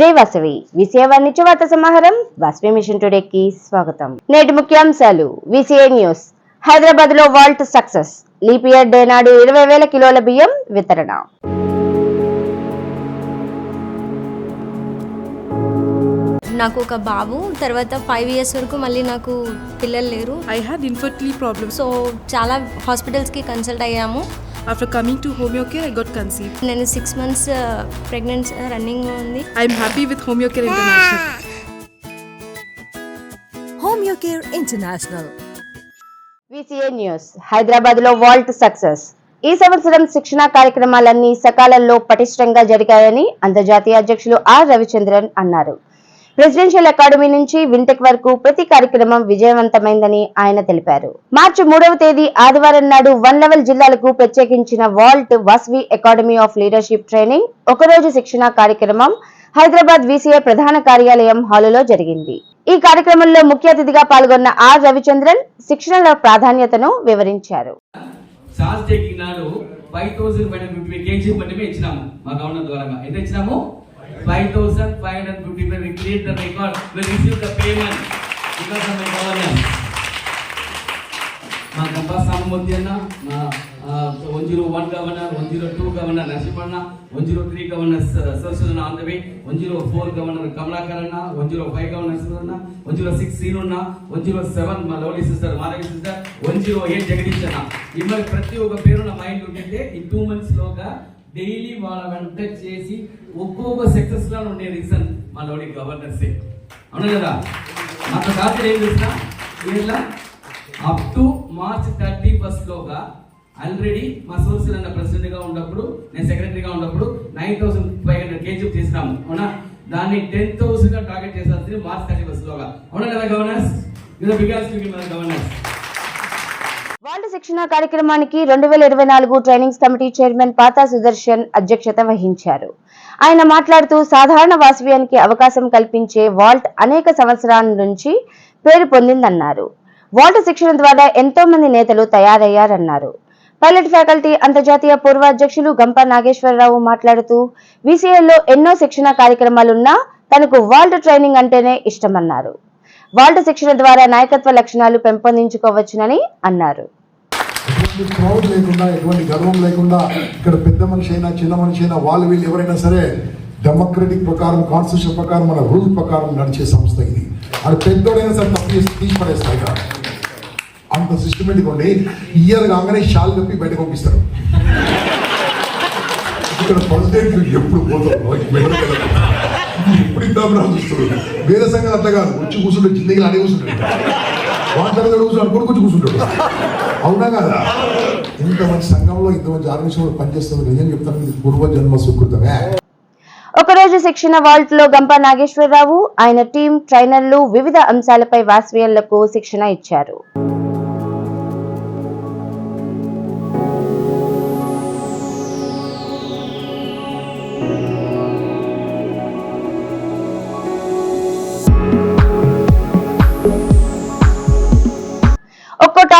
జై వాసవి. విసిఏ నిత్యవార్త సమాహారం వాసవి మిషన్ టుడేకి స్వాగతం. నేటి ముఖ్యాంశాలు. VCA news. హైదరాబాద్లో VALT success. Leap year day నాడు ఇరవై వేల కిలోల బియ్యం వితరణ. నాకు ఒక బాబు తర్వాత ఫైవ్ ఇయర్స్ వరకు మళ్ళీ నాకు పిల్లలు లేరు. I had infertility problems. So చాలా హాస్పిటల్స్కి కన్సల్ట్ అయ్యాము. After coming to Homeocare, I got conceived. నేను సిక్స్ మంత్స్ ప్రెగ్నెన్సీ రన్నింగ్ ఉంది I'm happy with Homeocare International. Homeocare International. VCA news హైదరాబాద్లో వాల్ట్ సక్సెస్ ఈ సంవత్సరం శిక్షణా కార్యక్రమాలన్నీ సకాలంలో పటిష్టంగా జరిగాయని అంతర్జాతీయ అధ్యక్షులు ఆర్ రవిచంద్రన్ అన్నారు ప్రెసిడెన్షియల్ అకాడమీ నుంచి వింటెక్ వరకు ప్రతి కార్యక్రమం విజయవంతమైందని ఆయన తెలిపారు. మార్చి మూడవ తేదీ ఆదివారం నాడు వన్ లెవెల్ జిల్లాలకు ప్రత్యేకించిన VALT Vasavi academy of leadership training ఒకరోజు శిక్షణా కార్యక్రమం హైదరాబాద్ వీసీఏ ప్రధాన కార్యాలయం హాలులో జరిగింది. ఈ కార్యక్రమంలో ముఖ్య అతిథిగా పాల్గొన్న ఆర్ రవిచంద్రన్ శిక్షణల ప్రాధాన్యతను వివరించారు. Five thousand five hundred fifty KG ఇచ్చినాము మా గవర్నర్ ద్వారా ఎంత ఇచ్చినాము? Five thousand five hundred fifty we create the record we receive the payment because మా గంపా సామమూర్తి అన్న మా one zero one governor one zero two governor నరసింహన్న one zero three governor Saraswati on the way one zero four governor Kamalakar అన్న one zero five governor అన్న one zero six సీనున్న one zero seven మా lovely sister Madhavi sister one zero eight Jagadish అన్న. ఇవాళ ప్రతి ఒక్క పేరు నా మైండ్ ఉంటే ఈ టూ మంత్స్ లోగా డైలీ వాళ్ళ వెంట చేసి ఒక్కొక్క సక్సెస్గా ఉండే రీజన్ మా లోడి గవర్నర్సే అవును కదా మాకు రాత్రి ఏం చేసినా? వీళ్ళ up to March thirty first లోగా ఆల్రెడీ మా సోర్సల్ అన్న ప్రెసిడెంట్గా ఉన్నప్పుడు నేను సెక్రటరీగా ఉన్నప్పుడు nine thousand five hundred KG చేసినాము. అవునా? దాన్ని టెన్ థౌసండ్గా టార్గెట్ చేసాల్సింది మార్చ్ థర్టీ ఫస్ట్ లోగా. అవునా కదా గవర్నర్స్ ఇది బికాస్ మన గవర్నర్స్ క్రమశిక్షణ శిక్షణ కార్యక్రమానికి రెండు వేల ఇరవై నాలుగు trainings committee chairman Patha Sudarshan అధ్యక్షత వహించారు. ఆయన మాట్లాడుతూ సాధారణ వాసవ్యానికి అవకాశం కల్పించే వాల్ట్ అనేక సంవత్సరాల నుంచి పేరు పొందిందన్నారు. వాల్ట్ శిక్షణ ద్వారా ఎంతో మంది నేతలు తయారయ్యారన్నారు. పైలట్ ఫ్యాకల్టీ అంతర్జాతీయ పూర్వ అధ్యక్షులు గంప నాగేశ్వరరావు మాట్లాడుతూ విసిఎల్లో ఎన్నో శిక్షణ కార్యక్రమాలున్నా తనకు వాల్ట్ ట్రైనింగ్ అంటేనే ఇష్టమన్నారు. వాల్ట్ శిక్షణ ద్వారా నాయకత్వ లక్షణాలు పెంపొందించుకోవచ్చునని అన్నారు. ఎటువంటి ప్రౌడ్ లేకుండా ఎటువంటి గర్వం లేకుండా ఇక్కడ పెద్ద మనిషి అయినా చిన్న మనిషి అయినా వాళ్ళు వీళ్ళు ఎవరైనా సరే డెమోక్రటిక్ ప్రకారం కాన్స్టిట్యూషన్ ప్రకారం మన రూల్ ప్రకారం నడిచే సంస్థ ఇది. అది పెద్దోడైనా సరే తప్పు చేసి తీసిపడేస్తాయి ఇక్కడ. అంత సిస్టమేటిక్ ఉండి ఇయర్ కాగానే షాల్ కప్పి బయట పంపిస్తారు. ఇక్కడ ప్రెసిడెంట్ ఎప్పుడు పోతారు ఎప్పుడు ఇద్దాం రా వేరే సంఘం అట్లా కాదు. వచ్చి కూర్చుంటే జిందగీలు అడే కూర్చుంటారు వాటర్ తర్వాత కొడుకు కూర్చుంటాడు. అవునా కదా? ఇంత మంచి సంఘంలో ఇంత మంచి ఆర్గనైజేషన్ పనిచేస్తుంది నిజం చెప్తాను ఇది పూర్వజన్మ సుకృతమే. ఒకరోజు శిక్షణ వాల్ట్లో గంప నాగేశ్వరరావు ఆయన టీం ట్రైనర్లు వివిధ అంశాలపై వాస్వియన్లకు శిక్షణ ఇచ్చారు.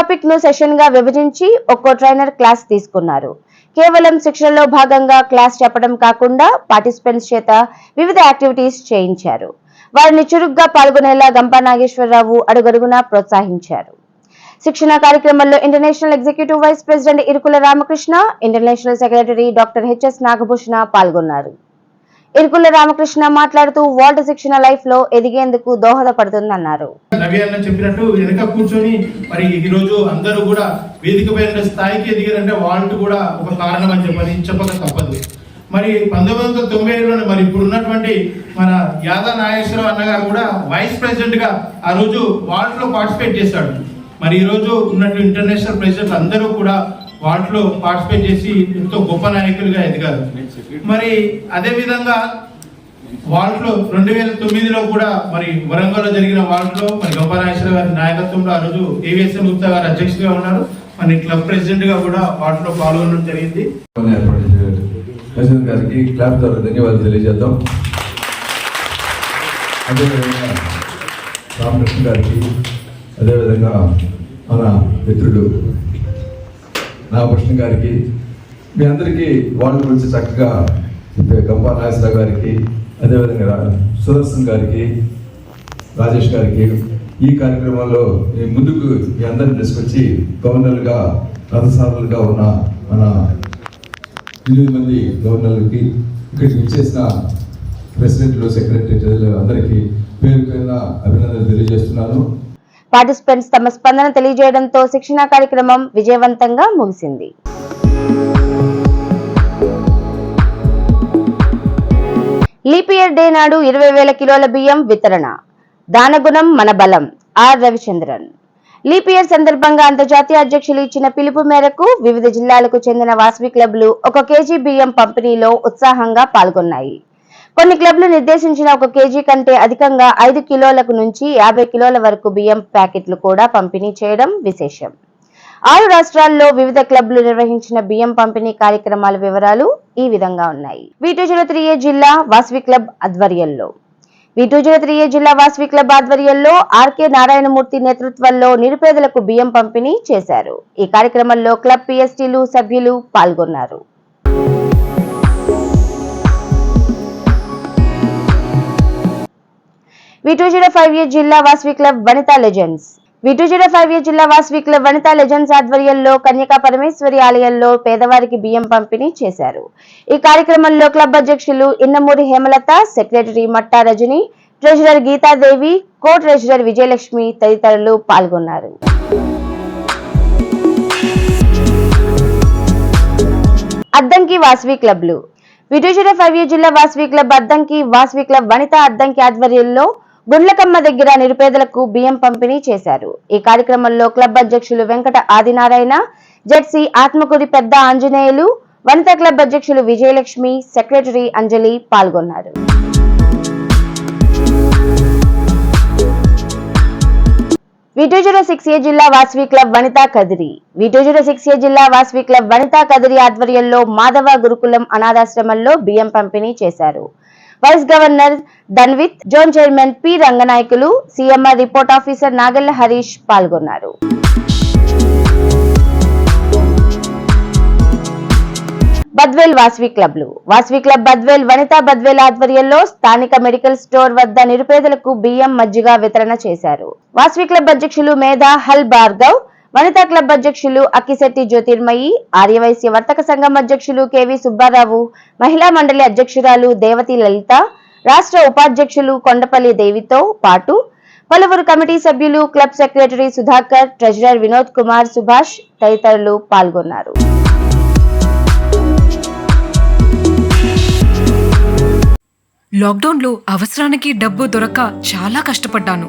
టాపిక్ను సెషన్గా విభజించి ఒక్కో ట్రైనర్ క్లాస్ తీసుకున్నారు. కేవలం శిక్షణలో భాగంగా క్లాస్ చెప్పడం కాకుండా పార్టిసిపెంట్స్ చేత వివిధ యాక్టివిటీస్ చేయించారు. వారిని చురుగ్గా పాల్గొనేలా గంపా నాగేశ్వరరావు అడుగడుగునా ప్రోత్సహించారు. శిక్షణ కార్యక్రమంలో international executive vice president Irukula Ramakrishna international secretary doctor HS Nagabhushana పాల్గొన్నారు. ఇరుకుల రామకృష్ణ మాట్లాడుతూ వాల్ట్ శిక్షణ లైఫ్లో ఎదిగేందుకు దోహదపడుతుందన్నారు. రవి అన్న చెప్పినట్టు వెనక కూర్చొని మరి ఈ రోజు అందరూ కూడా వేదిక స్థాయికి ఎదిగారంటే వాల్ట్ కూడా ఒక కారణం అని చెప్పని చెప్పక తప్పదు. మరి పంతొమ్మిది వందల తొంభై ఏడులోనే మరి ఇప్పుడు ఉన్నటువంటి మన యాదా నాగేశ్వరరావు అన్నగారు కూడా వైస్ ప్రెసిడెంట్గా ఆ రోజు వాటిలో పార్టిసిపేట్ చేశాడు. మరి ఈ రోజు ఉన్నటువంటి ఇంటర్నేషనల్ ప్రెసిడెంట్ అందరూ కూడా వాటిలో పార్టిసిపేట్ చేసి ఎంతో గొప్ప నాయకులుగా ఎదిగారు. మరి అదే విధంగా వార్డులో రెండు వేల తొమ్మిదిలో కూడా మరి వరంగల్లో జరిగిన వార్డులో మరి గోపాలేశ్వర గారి నాయకత్వంలో ఆ రోజు ఏవిఎస్ఎం గుప్తా గారు అధ్యక్షుడిగా ఉన్నారు. మరి క్లబ్ ప్రెసిడెంట్గా కూడా వాటిలో పాల్గొనడం జరిగింది. ప్రెసిడెంట్ గారికి క్లాప్ ద్వారా ధన్యవాదాలు తెలియజేద్దాం. అదేవిధంగా రామకృష్ణ గారికి అదేవిధంగా మన మిత్రుడు నాగకృష్ణ గారికి మీ అందరికీ వాళ్ళ గురించి చక్కగా చెప్పే గంపా నాగేశ్వరరావు గారికి అదేవిధంగా రా- సుదర్శన్ గారికి రాజేష్ గారికి ఈ కార్యక్రమంలో మీ ముందుకు మీ అందరిని తీసుకొచ్చి గవర్నర్లుగా రథసారులుగా ఉన్న మన ఎనిమిది మంది గవర్నర్లకి ఇక్కడికి విచ్చేసిన ప్రెసిడెంట్లు సెక్రటరీ అందరికీ పేరు పేరున అభినందనలు తెలియజేస్తున్నాను. పార్టిసిపెంట్స్ తమ స్పందన తెలియజేయడంతో శిక్షణా కార్యక్రమం విజయవంతంగా ముగిసింది. లీపియర్ డే నాడు ఇరవై వేల కిలోల బియ్యం వితరణ. దానగుణం మన బలం. ఆర్ రవిచంద్రన్. లీపియర్ సందర్భంగా అంతర్జాతీయ అధ్యక్షులు ఇచ్చిన పిలుపు మేరకు వివిధ జిల్లాలకు చెందిన వాసవి క్లబ్లు ఒక కేజీ బియ్యం పంపిణీలో ఉత్సాహంగా పాల్గొన్నాయి. కొన్ని క్లబ్లు నిర్దేశించిన ఒక కేజీ కంటే అధికంగా ఐదు కిలోలకు నుంచి యాభై కిలోల వరకు బియ్యం ప్యాకెట్లు కూడా పంపిణీ చేయడం విశేషం. ఆరు రాష్ట్రాల్లో వివిధ క్లబ్లు నిర్వహించిన బియ్యం పంపిణీ కార్యక్రమాల వివరాలు ఈ విధంగా ఉన్నాయి. వీటూ జీరో త్రీ ఏ జిల్లా వాసవి క్లబ్ ఆధ్వర్యంలో. వీటూ జీరో త్రీ ఏ జిల్లా వాసవి క్లబ్ ఆధ్వర్యంలో ఆర్కే నారాయణమూర్తి నేతృత్వంలో నిరుపేదలకు బియ్యం పంపిణీ చేశారు. ఈ కార్యక్రమంలో క్లబ్ పిఎస్టీలు సభ్యులు పాల్గొన్నారు. విటూ జీరో ఫైవ్ ఏ జిల్లా Vasavi club Vanitha legends. V two zero five A జిల్లా వాస్వి క్లబ్ వనితా లెజెండ్స్ ఆధ్వర్యంలో కన్యకా పరమేశ్వరి ఆలయంలో పేదవారికి బియ్యం పంపిణీ చేశారు. ఈ కార్యక్రమంలో క్లబ్ అధ్యక్షులు Innamuri Hemalatha secretary Matta Rajani treasurer Geetadevi co treasurer Vijayalakshmi తదితరులు పాల్గొన్నారు. అద్దంకి వాస్వి క్లబ్లు. విజయనగరం ఫైవ్ జిల్లా వాస్వి క్లబ్ అద్దంకి వాస్వి క్లబ్ వనిత అద్దంకి ఆధ్వర్యంలో గుండ్లకమ్మ దగ్గర నిరుపేదలకు బియ్యం పంపిణీ చేశారు. ఈ కార్యక్రమంలో క్లబ్ అధ్యక్షులు వెంకట ఆదినారాయణ జెడ్సీ ఆత్మకూరి పెద్ద ఆంజనేయులు వనిత క్లబ్ అధ్యక్షులు విజయలక్ష్మి సెక్రటరీ అంజలి పాల్గొన్నారు. విటూ జీరో సిక్స్ ఏ జిల్లా Vasavi club Vanitha Kadiri. V two zero six A జిల్లా వాసవి క్లబ్ వనితా కదిరి ఆధ్వర్యంలో మాధవ గురుకులం అనాథాశ్రమంలో బియ్యం పంపిణీ చేశారు. Vice governor Dhanvith zone chairman P Ranganayakulu CMR report officer Nagalla Harish పాల్గొన్నారు. బద్వేల్ వాసవి క్లబ్లు. వాసవి క్లబ్ బద్వేల్ వనితా బద్వేల్ ఆధ్వర్యంలో స్థానిక మెడికల్ స్టోర్ వద్ద నిరుపేదలకు బియ్యం మజ్జిగ వితరణ చేశారు. వాసవి క్లబ్ అధ్యక్షులు మేధా హల్ భార్గవ్ వనితా క్లబ్ అధ్యక్షులు అక్కిశెట్టి జ్యోతిర్మయి ఆర్యవైశ్య వర్తక సంఘం అధ్యక్షులు కెవి సుబ్బారావు మహిళా మండలి అధ్యక్షురాలు దేవతి లలిత రాష్ట్ర ఉపాధ్యక్షులు కొండపల్లి దేవితో పాటు పలువురు కమిటీ సభ్యులు club secretary Sudhakar treasurer Vinod Kumar Subhash తదితరులు పాల్గొన్నారు. లాక్డౌన్లో అవసరానికి డబ్బు దొరక చాలా కష్టపడ్డాను.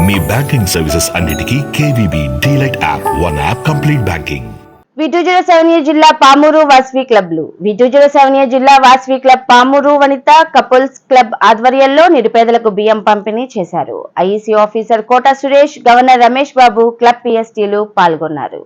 మీ బ్యాంకింగ్ సర్వీసెస్ అన్నిటికీ KVB DLite app one app complete banking. విటూజల సెవెనియా జిల్లా పామూరు వాసవి క్లబ్లు. విటూజల సెవెనియా జిల్లా Vasavi club Pamuru Vanitha couples club ఆధ్వర్యంలో నిరుపేదలకు బియ్యం పంపిణీ చేశారు. IEC officer Kota Suresh governor Ramesh Babu club పిఎస్టీలు పాల్గొన్నారు.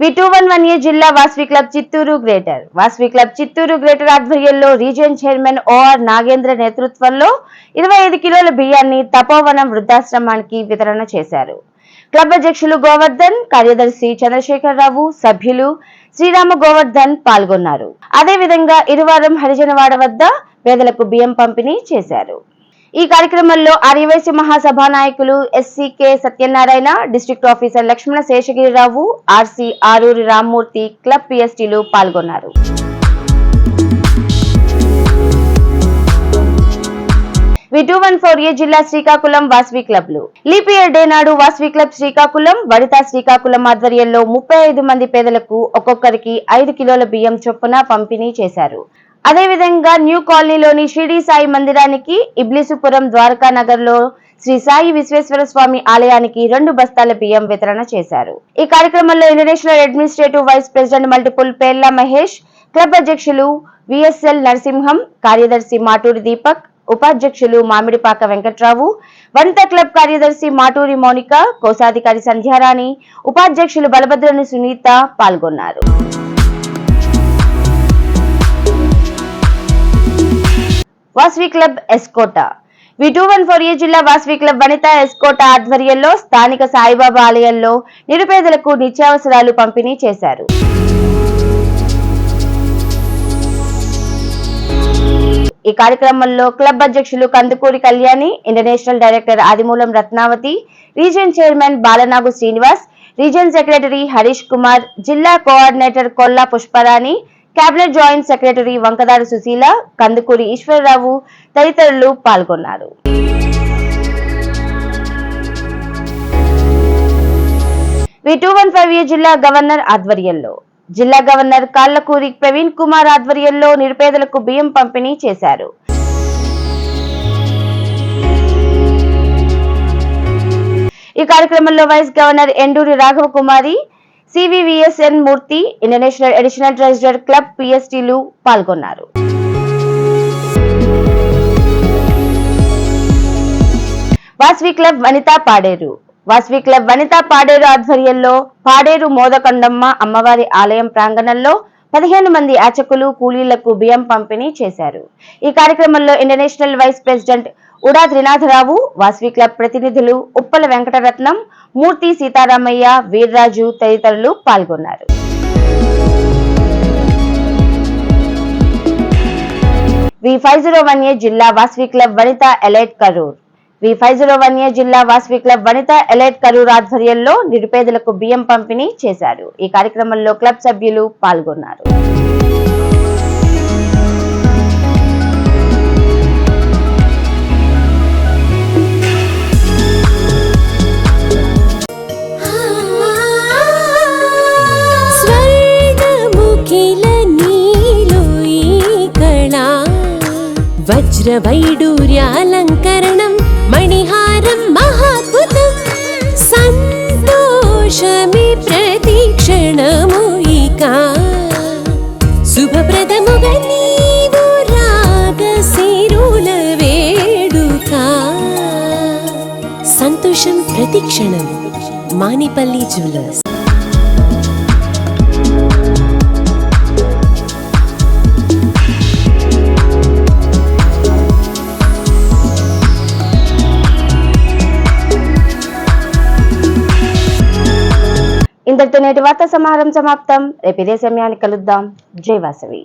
V two one one A జిల్లా Vasavi club Chittoor greater. Vasavi club Chittoor greater ఆధ్వర్యంలో రీజియన్ చైర్మన్ ఓఆర్ నాగేంద్ర నేతృత్వంలో ఇరవై ఐదు కిలోల బియ్యాన్ని తపోవనం వృద్ధాశ్రమానికి వితరణ చేశారు. క్లబ్ అధ్యక్షులు గోవర్ధన్ కార్యదర్శి చంద్రశేఖరరావు సభ్యులు శ్రీరామ గోవర్ధన్ పాల్గొన్నారు. అదేవిధంగా ఇరువారం హరిజనవాడ వద్ద పేదలకు బియ్యం పంపిణీ చేశారు. ఈ కార్యక్రమంలో ఆర్యవైశ్య మహాసభా నాయకులు SCK Satyanarayana district officer Lakshmana Seshagirirao RC Aruri Rammurthy club పిఎస్టీలు పాల్గొన్నారు. వి వన్ ఫోర్ ఏ జిల్లా శ్రీకాకుళం వాస్వి క్లబ్లు. లీపియర్ డే నాడు వాస్వి క్లబ్ శ్రీకాకుళం వడితా శ్రీకాకుళం ఆధ్వర్యంలో ముప్పై ఐదు మంది పేదలకు ఒక్కొక్కరికి ఐదు కిలోల బియ్యం చొప్పున పంపిణీ చేశారు. అదేవిధంగా న్యూ కాలనీలోని షిరిడి సాయి మందిరానికి ఇబ్లీసుపురం ద్వారకా నగర్లో శ్రీ సాయి విశ్వేశ్వర స్వామి ఆలయానికి రెండు బస్తాల బియ్యం వితరణ చేశారు. ఈ కార్యక్రమంలో international administrative vice president multiple పేర్ల మహేష్ క్లబ్ అధ్యక్షులు విఎస్ఎల్ నరసింహం కార్యదర్శి మాటూరి దీపక్ ఉపాధ్యక్షులు మామిడిపాక వెంకట్రావు వనిత క్లబ్ కార్యదర్శి మాటూరి మౌనిక కోశాధికారి సంధ్యారాణి ఉపాధ్యక్షులు బలభద్రని సునీత పాల్గొన్నారు. Vasavi club S Kota. V two one four A జిల్లా వాస్వి క్లబ్ వనిత ఎస్కోటా ఆధ్వర్యంలో స్థానిక సాయిబాబా ఆలయంలో నిరుపేదలకు నిత్యావసరాలు పంపిణీ చేశారు. ఈ కార్యక్రమంలో క్లబ్ అధ్యక్షులు Kandukuri Kalyani international director Adimulam Ratnavathi region chairman Balanagu Srinivas region secretary Harish Kumar జిల్లా coordinator Kolla Pushparani cabinet joint secretary Vankadaru Sushila Kandukuri Eswararao తదితరులు పాల్గొన్నారు. V two one five A జిల్లా గవర్నర్ ఆధ్వర్యంలో జిల్లా governor Kallakuri Praveen Kumar ఆధ్వర్యంలో నిరుపేదలకు బియ్యం పంపిణీ చేశారు. ఈ కార్యక్రమంలో vice governor Enduri Raghava Kumari CVVSN Murthy international additional treasurer club పిఎస్టీలు పాల్గొన్నారు. వాస్వి క్లబ్ వనిత పాడేరు. వాస్వి క్లబ్ వనిత పాడేరు ఆధ్వర్యంలో పాడేరు మోదకొండమ్మ అమ్మవారి ఆలయం ప్రాంగణంలో పదిహేను మంది యాచకులు కూలీలకు బియ్యం పంపిణీ చేశారు. ఈ కార్యక్రమంలో international vice president Uda Trinatharao Vasavi club ప్రతినిధులు ఉప్పల వెంకటరత్నం మూర్తి సీతారామయ్య వీర్రాజు తదితరులు పాల్గొన్నారు. V five zero one A జిల్లా Vasavi club Vanitha elite Karur. V five zero one A జిల్లా వాస్వి క్లబ్ వనిత ఎలైట్ కరూర్ ఆధ్వర్యంలో నిరుపేదలకు బియ్యం పంపిణీ చేశారు. ఈ కార్యక్రమంలో క్లబ్ సభ్యులు పాల్గొన్నారు. వజ్రవైడూర్యాలంకరణం మణిహారం మహాద్భుతం సంతోషమి ప్రతిక్షణము ఇక. శుభప్రదముగా నీవు రాగశిరుల వేడుక. సంతోషం ప్రతిక్షణం. మానిపల్లి జ్యువెలర్స్. ఇంతటితో నేటి వార్తా సమాహారం సమాప్తం. రేపు ఇదే సమయాన్ని కలుద్దాం. జై వాసవి.